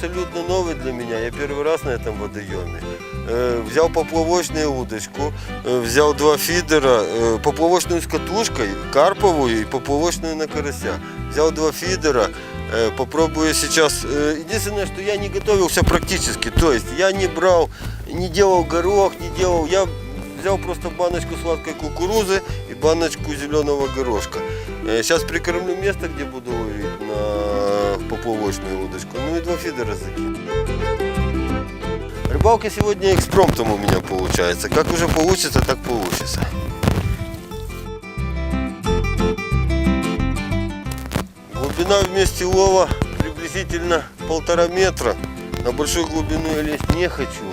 абсолютно новый для меня. Я первый раз на этом водоеме. Э, взял поплавочную удочку, э, взял два фидера, э, поплавочную с катушкой, карповую и поплавочную на карася. Взял два фидера, попробую сейчас. Единственное, что я не готовился практически, то есть я не брал, не делал горох, не делал, я взял просто баночку сладкой кукурузы и баночку зеленого горошка. Сейчас прикормлю место, где буду ловить поплавочную удочку, ну и два фидера закину. Рыбалка сегодня экспромтом у меня получается. Как уже получится, так получится. Глубина вместе лова приблизительно полтора метра. На большую глубину я лезть не хочу.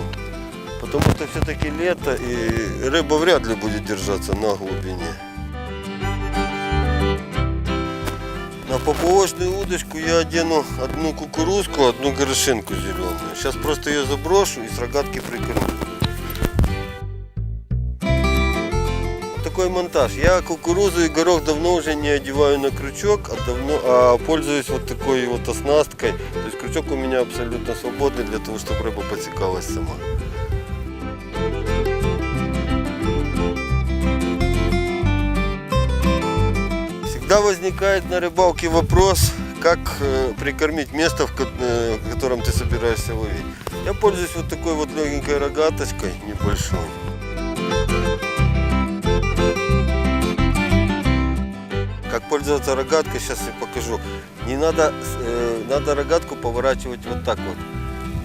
Потому что все-таки лето и рыба вряд ли будет держаться на глубине. На поплавочную удочку я одену одну кукурузку, одну горошинку зеленую. Сейчас просто ее заброшу и с рогатки прикормлю. Такой монтаж. Я кукурузу и горох давно уже не одеваю на крючок, а, давно, а пользуюсь вот такой вот оснасткой. То есть крючок у меня абсолютно свободный для того, чтобы рыба подсекалась сама. Возникает на рыбалке вопрос, как э, прикормить место, э, в котором ты собираешься ловить. Я пользуюсь вот такой вот легенькой рогаточкой небольшой. Как пользоваться рогаткой, сейчас я покажу. Не надо, э, надо рогатку поворачивать вот так вот.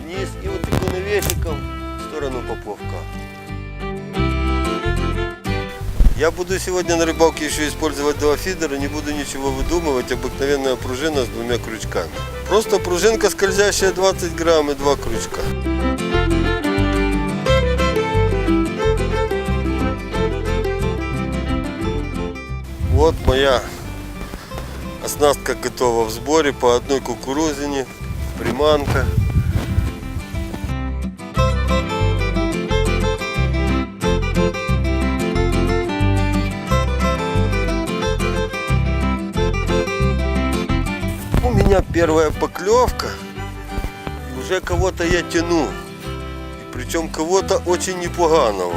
Вниз и вот таким навесиком в сторону поплавка. Я буду сегодня на рыбалке еще использовать два фидера, не буду ничего выдумывать, обыкновенная пружина с двумя крючками. Просто пружинка скользящая 20 грамм и два крючка. Вот моя оснастка готова в сборе по одной кукурузине, приманка. Меня первая поклевка. Уже кого-то я тяну. Причем кого-то очень непоганого.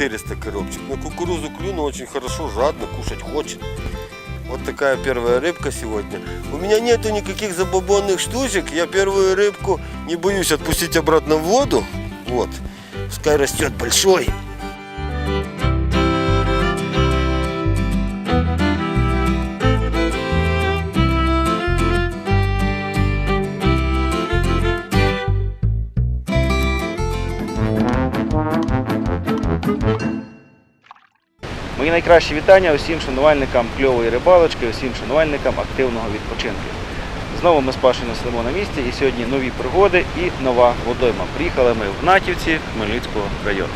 400 коробчик. На кукурузу клюну очень хорошо, жадно, кушать хочет. Вот такая первая рыбка сегодня. У меня нету никаких забабонных штучек. Я первую рыбку не боюсь отпустить обратно в воду. Вот. Пускай растет большой. Мої найкращі вітання усім шанувальникам кльової рибалочки, усім шанувальникам активного відпочинку. Знову ми з Пашою сидимо на місці і сьогодні нові пригоди і нова водойма. Приїхали ми в Натівці Хмельницького району.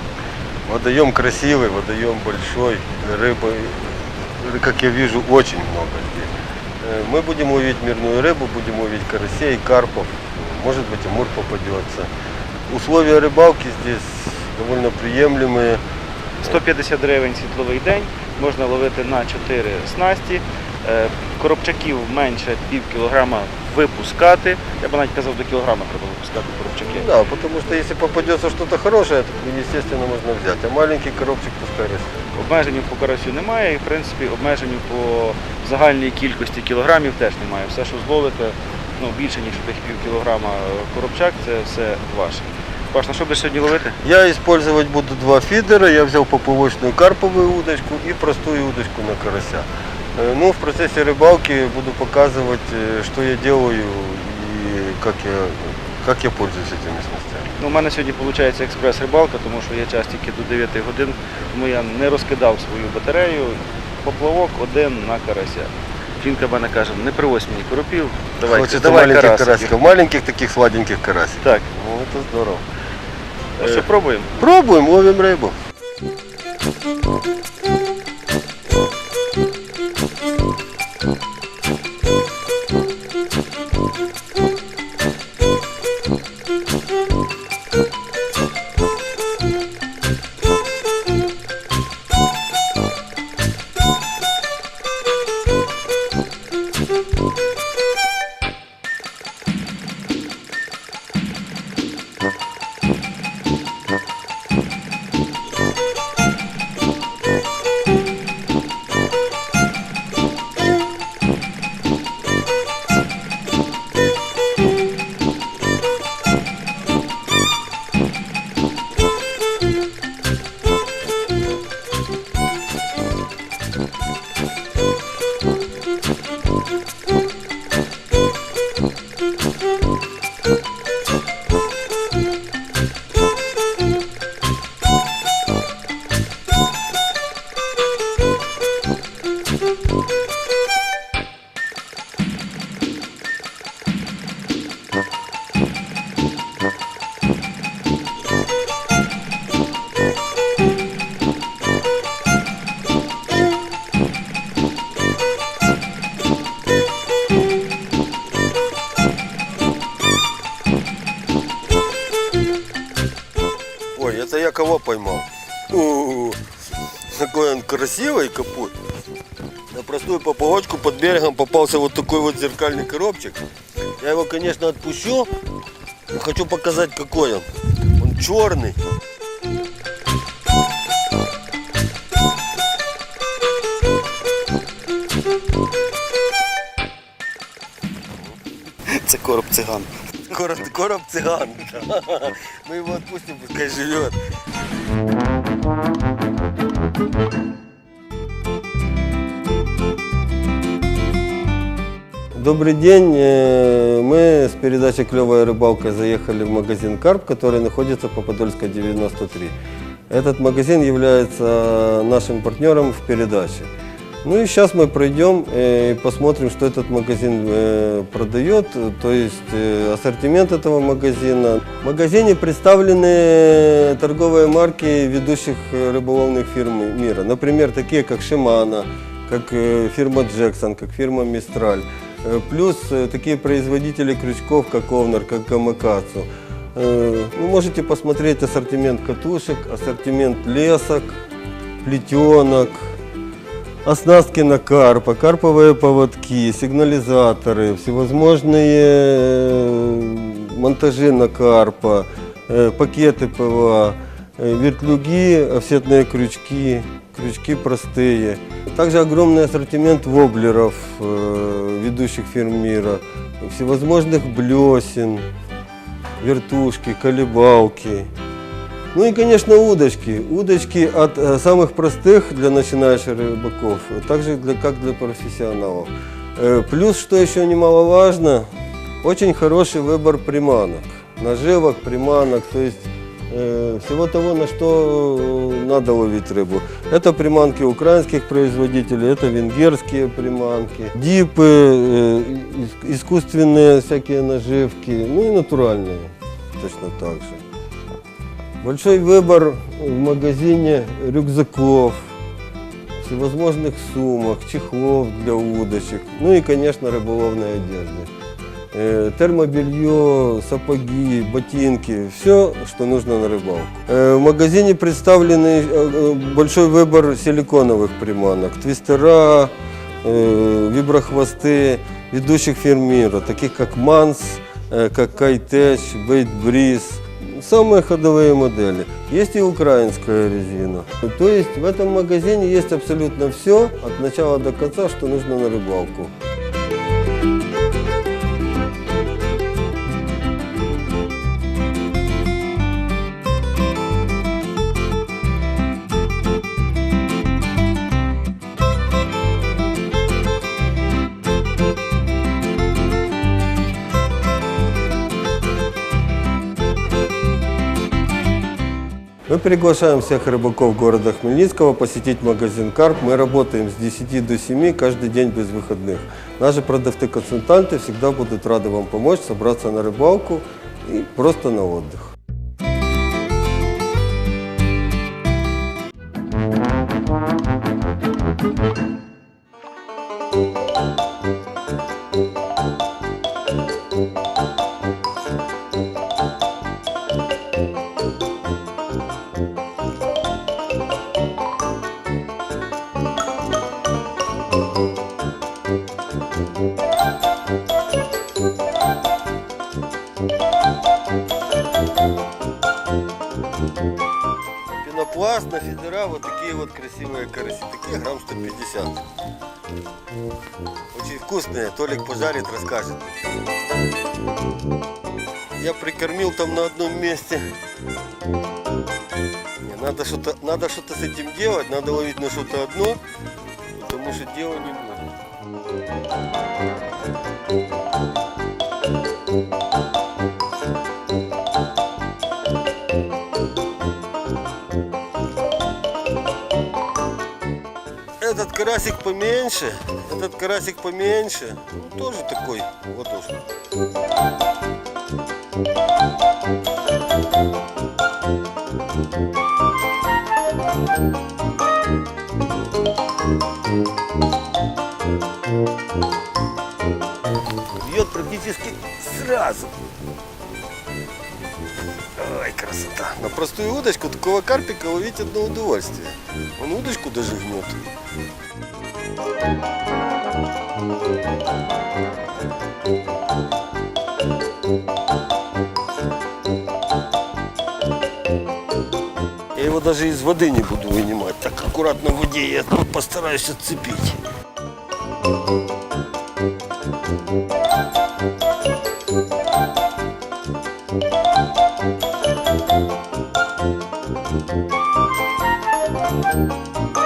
Водоем красивый, водоем большой, рыбы, э, как я вижу, очень много здесь. Э, Мы будем ловить мирную рыбу, будем ловить карасей, карпов, может быть и мур попадется. Условия рыбалки здесь довольно приемлемые. 150 гривень світловий день, можна ловити на 4 снасті. Е, Коробчаків менше пів кілограма випускати. Я б навіть казав, до кілограма треба випускати коробчаки. Да, потому что если попадется что-то хорошее, то естественно можно взять. А маленький коробчик пускай. Обмежень по карасю немає і в принципі обмежень по загальній кількості кілограмів теж немає. Все, що зловите, ну, більше ніж тих пів кілограма коробчак, це все ваше. Паш, на що будеш сьогодні ловити? Я использовать буду два фидера. Я взял поплавочную карповую удочку и простую удочку на карася. Э, Ну, в процессе рыбалки буду показывать, э, что я делаю и как я, как я пользуюсь этими снастями. Ну, у мене сьогодні виходить експрес-рибалка, тому що є час тільки до 9 годин, тому я не розкидав свою батарею. Поплавок один на карася. Жінка мене каже, не привозь мені коропів, давай, Хочется давай маленьких карасиків. карасиков, маленьких таких сладеньких карасиков. Так, Ну, это здорово. Ну що, пробуємо? Пробуем, ловим рыбу. Красивый капут. На простую поповочку под берегом попался вот такой вот зеркальный коробчик. Я его, конечно, отпущу. но хочу показать, какой он. Он черный. Це короб циган. Короб, короб цыган. да. Мы его отпустим, пускай живет. Добрый день. Э, Мы с передачи «Клевая рыбалка» заехали в магазин «Карп», который находится по Подольской 93. Этот магазин является нашим партнером в передаче. Ну и сейчас мы пройдем э, и посмотрим, что этот магазин э, продает, то есть ассортимент этого магазина. В магазине представлены торговые марки ведущих рыболовных фирм мира. Например, такие как Shimano, как фирма Jackson, как фирма Mistral. Э, Плюс э, такие производители крючков, как Овнер, как Камакацу. Э, Вы можете посмотреть ассортимент катушек, ассортимент лесок, плетенок, оснастки на карпа, карповые поводки, сигнализаторы, всевозможные монтажи на карпа, пакеты ПВА, вертлюги, офсетные крючки, крючки простые. Также огромный ассортимент воблеров э, ведущих фирм мира, всевозможных блесен, вертушки, колебалки. Ну и, конечно, удочки. Удочки от э, самых простых для начинающих рыбаков, также для, как для профессионалов. Э, плюс, что еще немаловажно, очень хороший выбор приманок. Наживок, приманок, то есть э, всего того, на что э, надо ловить рыбу. Это приманки украинских производителей, это венгерские приманки, дипы, э, ис- искусственные всякие наживки, ну и натуральные точно так же. Большой выбор в магазине рюкзаков, всевозможных сумок, чехлов для удочек, ну и, конечно, рыболовной одежды. Э, Термобелье, сапоги, ботинки, все, что нужно на рыбалку. Э, В магазине представлены э, большой выбор силиконовых приманок, твистера, виброхвосты ведущих фирм мира, таких как Манс, как Кайтеч, Бейт Бриз, самые ходовые модели. Есть и украинская резина. То есть в этом магазине есть абсолютно все, от начала до конца, что нужно на рыбалку. Мы приглашаем всех рыбаков города Хмельницкого посетить магазин «Карп». Мы работаем с 10 до 7 каждый день без выходных. Наши продавцы-консультанты всегда будут рады вам помочь собраться на рыбалку и просто на отдых. Пенопласт на фидера, вот такие вот красивые караси, такие грамм 150. Очень вкусные, Толик пожарит, расскажет. Я прикормил там на одном месте. Не, надо что-то надо что-то с этим делать, надо ловить на что-то одно, потому что дела не будет. Карасик поменьше, этот карасик поменьше. Ну, тоже такой ладошка. Бьет практически сразу. Ой, красота. На простую удочку такого карпика ловить одно удовольствие. Он удочку даже гнет. Я его даже из воды не буду вынимать. Так аккуратно в воде я постараюсь отцепить. На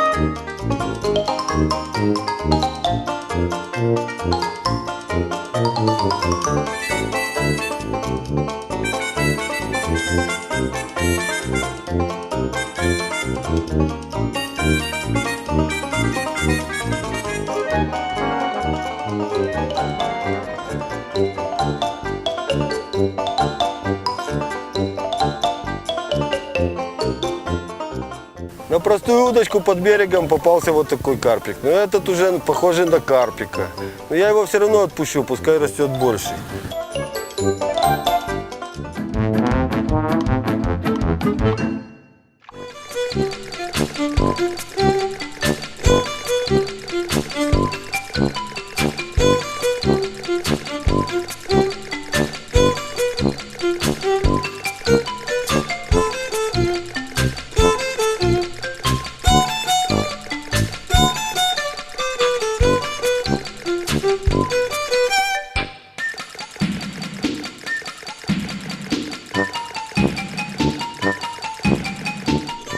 простую удочку под берегом попался вот такой карпик. Но этот уже похожий на карпика. Но я его все равно отпущу, пускай растет больше.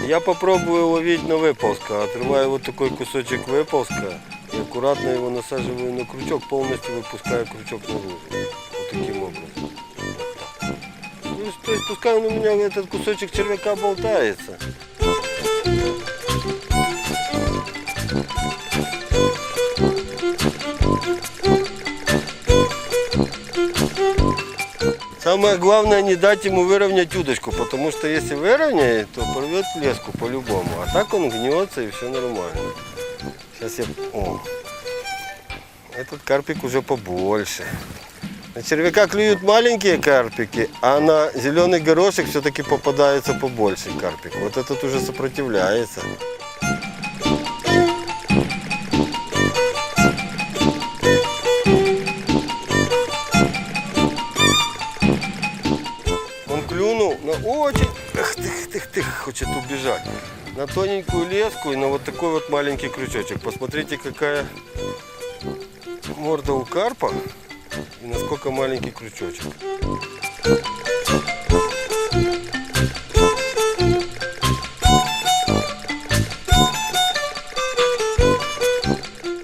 Я попробую ловить на выползка. Отрываю вот такой кусочек выползка и аккуратно его насаживаю на крючок, полностью выпускаю крючок наружу. Вот таким образом. Так. То есть, то есть пускай он у меня этот кусочек червяка болтается. Самое главное не дать ему выровнять удочку, потому что если выровняет, то порвет леску по-любому. А так он гнется и все нормально. Сейчас я... О, этот карпик уже побольше. На червяка клюют маленькие карпики, а на зеленый горошек все-таки попадается побольше карпик. Вот этот уже сопротивляется. Хочет убежать. На тоненькую леску и на вот такой вот маленький крючочек. Посмотрите, какая морда у карпа и насколько маленький крючочек.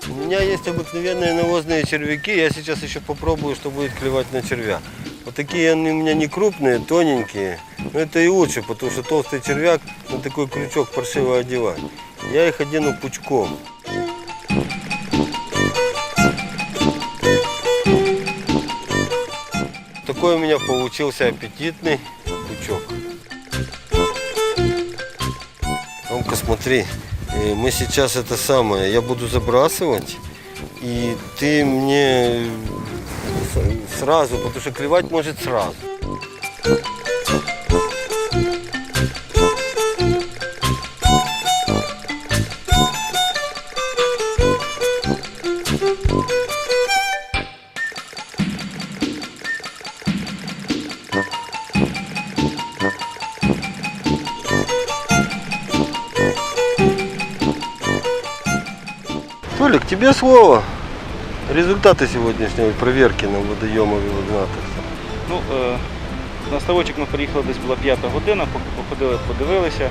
У меня есть обыкновенные навозные червяки. Я сейчас еще попробую, что будет клевать на червя. Вот такие они у меня не крупные, тоненькие. Но это и лучше, потому что толстый червяк на такой крючок паршиво одевать. Я их одену пучком. Такой у меня получился аппетитный пучок. Ромка, смотри, э, мы сейчас это самое, я буду забрасывать, и ты мне сразу, потому что клевать может сразу. Толик, тебе слово. Результаты сегодняшней проверки на водойомові в Ну, е, на ставочок ми приїхали десь була п'ята година, походили, подивилися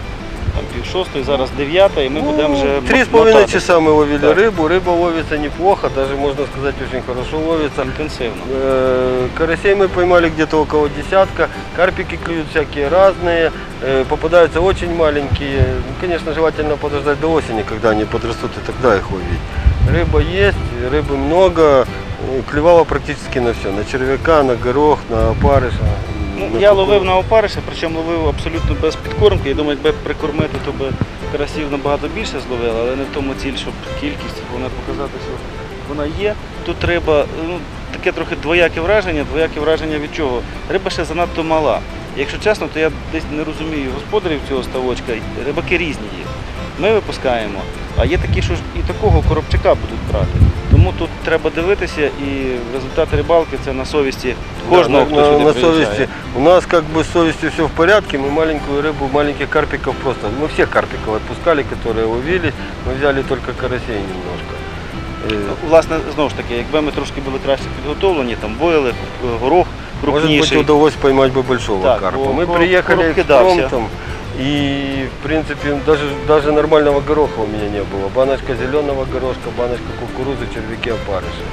там пів шостої, зараз дев'ята, і ми будемо вже Ну, Три с половиной мотати часа мы ловили Так. рыбу. Рыба ловится неплохо, даже можно сказать очень хорошо ловится. інтенсивно. Э, Карасей мы поймали где-то около десятка. Карпики клюют всякие разные. э, Попадаются очень маленькие. Ну, Конечно, желательно подождать до осени, когда они подрастут, и тогда их ловить. Рыба есть, рыбы много. э, Клевала практически на все. На червяка, на горох, на опарыша. Ну, я ловив на опариша, причому ловив абсолютно без підкормки. Я думаю, якби прикормити, то би карасів набагато більше зловили, але не в тому ціль, щоб кількість, головне показати, що вона є. Тут риба, ну, таке трохи двояке враження, двояке враження від чого? Риба ще занадто мала. Якщо чесно, то я десь не розумію господарів цього ставочка. Рибаки різні є. Ми випускаємо, а є такі, що ж і такого коробчака будуть брати Тому тут треба дивитися і результати рибалки це на совісті кожного, Да, хто на, сюди на приїжджає. совести. У нас как бы с совестью все в порядке. Мы маленькую рыбу, маленьких карпиков просто. Мы всех карпиков отпускали, которые ловились. Мы взяли только карасей немножко. Э, Ну, Власне, знову ж таки, якби ми трошки були краще підготовлені, там бойли, е, горох Может быть, крупніший. удалось поймать бы большого Так, карпа. о, Мы короб- приехали короб с кидался. промтом, и, в принципе, даже, даже нормального гороха у меня не было. Баночка зеленого горошка, баночка кукурузы, червяки, опарыши.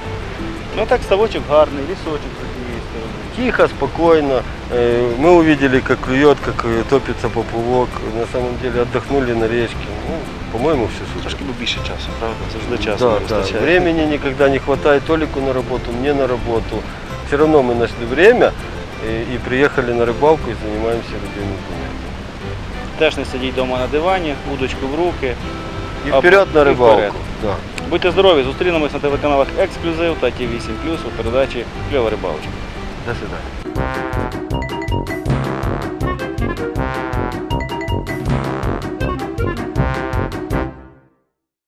Ну так, ставочок гарний, лісочок з однієї сторони. Тихо, спокойно. Э, Мы увидели, как клюет, как э, топится поплавок. На самом деле отдохнули на речке. Ну, по-моему, все супер. Трошки би більше часу, правда? Завжди часу Да, не да. вистачає. Времени никогда не хватает Толику на работу, мне на работу. Все равно мы нашли время э, и приехали на рыбалку и занимаемся рыбными занятиями. Теж не сидіть вдома на дивані, удочку в руки. І вперед на рибалку. Да. Будьте здорові, зустрінемось на телеканалах Ексклюзив та Ті 8 у передачі Кльова рибалочка. До свидания.